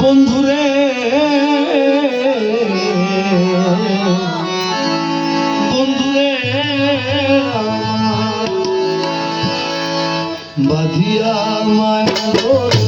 বন্ধুরে। বন্ধুরে। বাধিয়া মায়া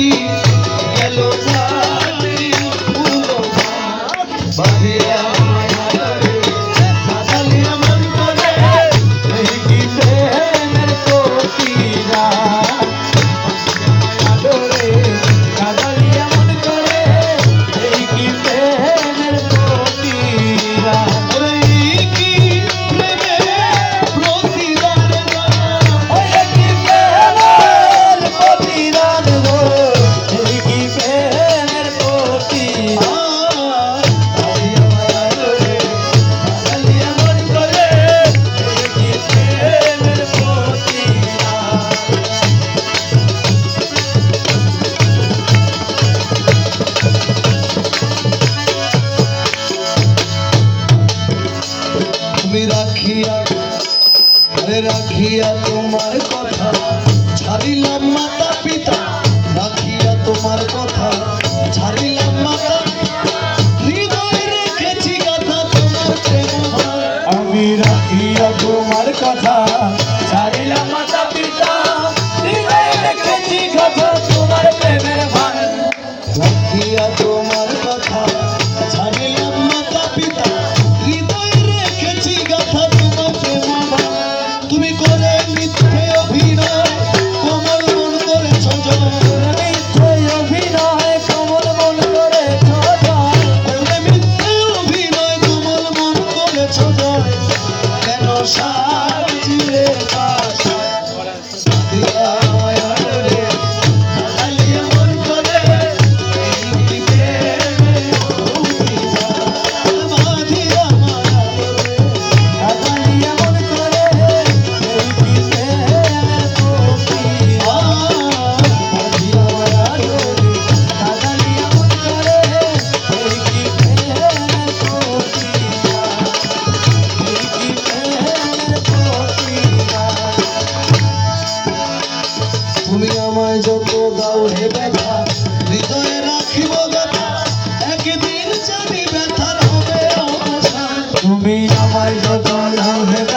feliz. রাখিয়া রাখিয়া তোমার কথা ছাড়িলাম মাতা পিতা রাখিয়া তোমার কথা ছাড়িলাম me con দাও হে ব্যথা হৃদয়ে তুমি আমায় যত দাও